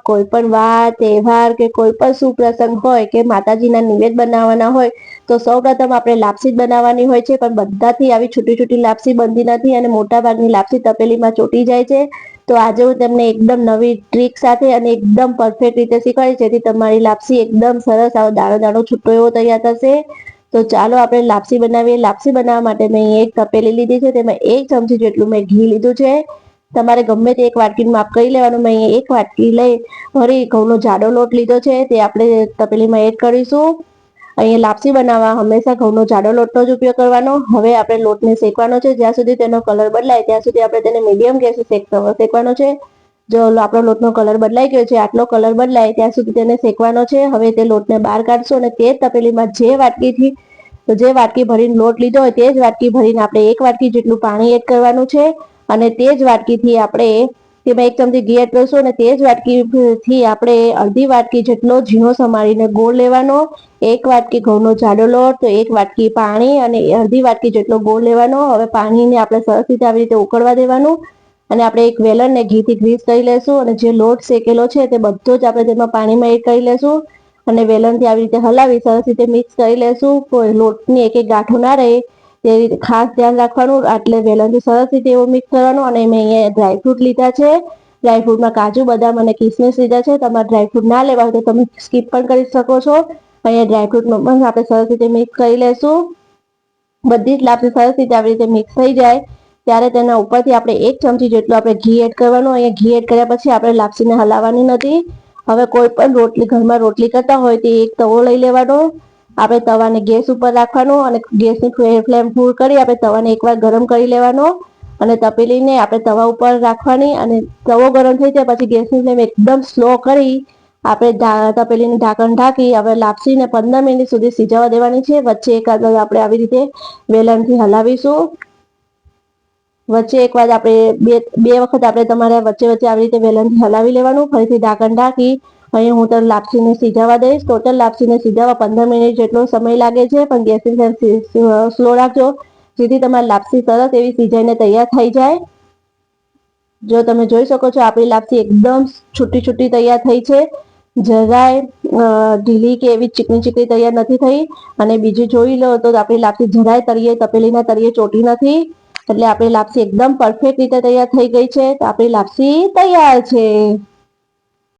કોઈ પણ વાર તહેવાર કે કોઈ પણ સુપ્રસંગ હોય કે માતાજીના નિવેદ બનાવવાના હોય, તો સૌપ્રથમ આપણે લાપસી જ બનાવવાની હોય છે. પણ બધાથી આવી છૂટી છૂટી લાપસી બનતી નથી અને મોટાભાગની લાપસી તપેલીમાં ચોટી જાય છે. તો આજે હું તમને એકદમ નવી ટ્રીક સાથે અને એકદમ પરફેક્ટ રીતે શીખવાડી જેથી તમારી લાપસી એકદમ સરસ આવો દાણો દાણો છૂટો એવો તૈયાર થશે. તો ચાલો આપણે લાપસી બનાવીએ. લાપસી બનાવવા માટે મેં એક તપેલી લીધી છે. તેમાં એક ચમચી જેટલું મેં ઘી લીધું છે. તમારે ગમે તે એક વાટકીનું માપ કરી લેવાનું, મેં અહીંયા એક વાટકી લઈ ભરી ઘઉંનો જાડો લોટ લીધો છે, તે આપણે તપેલીમાં એડ કરીશું. અહીંયા લાપસી બનાવવા, હંમેશા ઘઉંનો જાડો લોટનો જ ઉપયોગ કરવાનો. હવે આપણે લોટને શેકવાનો છે, જ્યાં સુધી તેનો કલર બદલાય, ત્યાં સુધી આપણે તેને મીડિયમ ગેસે શેકવાનો છે. જો આપણો લોટનો કલર બદલાઈ ગયો છે, આટલો કલર બદલાય, ત્યાં સુધી તેને શેકવાનો છે. હવે તે લોટને બહાર કાઢશો અને તે તપેલીમાં જે વાટકીથી, જે વાટકી ભરીને લોટ લીધો હોય, તે જ વાટકી ભરીને આપણે એક વાટકી જેટલું પાણી એડ કરવાનું છે. અને તે જ વાટકીથી આપણે તેમાં એક ચમચી ઘી એડ કરશું અને તે જ વાટકીથી આપણે અડધી વાટકી જેટલો ઝીણો સમારીને ગોળ લેવાનો, એક વાટકી ઘઉંનો જાડો લોટ, તો એક વાટકી પાણી અને અડધી વાટકી જેટલો ગોળ લેવાનો. હવે પાણીને આપણે સરસ રીતે આવી રીતે ઉકળવા દેવાનું અને આપણે એક વેલણને ઘીથી ગ્રીસ કરી લેશું અને જે લોટ શેકેલો છે તે બધો જ આપણે તેમાં પાણીમાં એડ કરી લેશું અને વેલણથી આવી રીતે હલાવી સરસ રીતે મિક્સ કરી લેશું. કોઈ લોટની એક એક ગાંઠો ના રહે. તે રીતે ખાસ ધ્યાન રાખવાનું, એટલે વેલણથી સરસ રીતે એવું મિક્સ કરવાનું અને મેં અહીંયા ડ્રાયફ્રૂટ લીધા છે. ડ્રાયફ્રૂટમાં કાજુ, બદામ અને કિસમિસ લીધા છે. તમારે ડ્રાયફ્રૂટ ના લેવા હોય તો તમે સ્કીપ પણ કરી શકો છો. અહીંયા ડ્રાયફ્રૂટનો પણ આપણે સરસ રીતે મિક્સ કરી લેશું. બધી જ લાપસી સરસ રીતે આવી રીતે મિક્સ થઈ જાય. ત્યારે તેના ઉપરથી આપણે એક ચમચી જેટલું આપણે ઘી એડ કરવાનું. અહીંયા ઘી એડ કર્યા પછી આપણે લાપસીને હલાવવાની નથી. હવે કોઈ પણ રોટલી, ઘરમાં રોટલી કરતા હોય તો એક તવો લઈ લેવાનો. આપણે તવાને ગેસ ઉપર રાખવાનો અને ગેસની ફ્લેમ ફૂલ કરી આપણે તવાને એકવાર ગરમ કરી લેવાનો અને તપેલીને આપણે તવા ઉપર રાખવાની અને તવો ગરમ થઈ જાય પછી ગેસની ફ્લેમ એકદમ સ્લો કરી આપણે તપેલીનું ઢાંકણ ઢાંકી હવે લાપસીને પંદર મિનિટ સુધી સિજાવા દેવાની છે. વચ્ચે એકાદ આપણે આવી રીતે વેલણથી હલાવીશું. વચ્ચે એક વાર આપણે બે બે વખત આપણે તમારે વચ્ચે વચ્ચે આવી રીતે વેલણથી હલાવી લેવાનું. ફરીથી ઢાંકણ ઢાંકી અહીં હું તો લાપસીને સીજાવા દઈશ ટોટલ લાપસીને સીજાવા પંદર મિનિટ જેટલો સમય લાગે છે, પણ ગેસની ફ્લેમ સ્લો રાખજો, જેથી તમારી લાપસી સરસ એવી સિજાઈને તૈયાર થઈ જાય. જો તમે જોઈ શકો છો, આપણી લાપસી એકદમ છૂટી છૂટી તૈયાર થઈ છે. જરાય ઢીલી કે એવી ચીકણી ચીકણી તૈયાર નથી થઈ. અને બીજું જોઈ લો તો આપણી લાપસી જરાય તરીએ તપેલીના તરીએ ચોટી નથી. એટલે આપણી લાપસી એકદમ પરફેક્ટ રીતે તૈયાર થઈ ગઈ છે. તો આપણી લાપસી તૈયાર છે.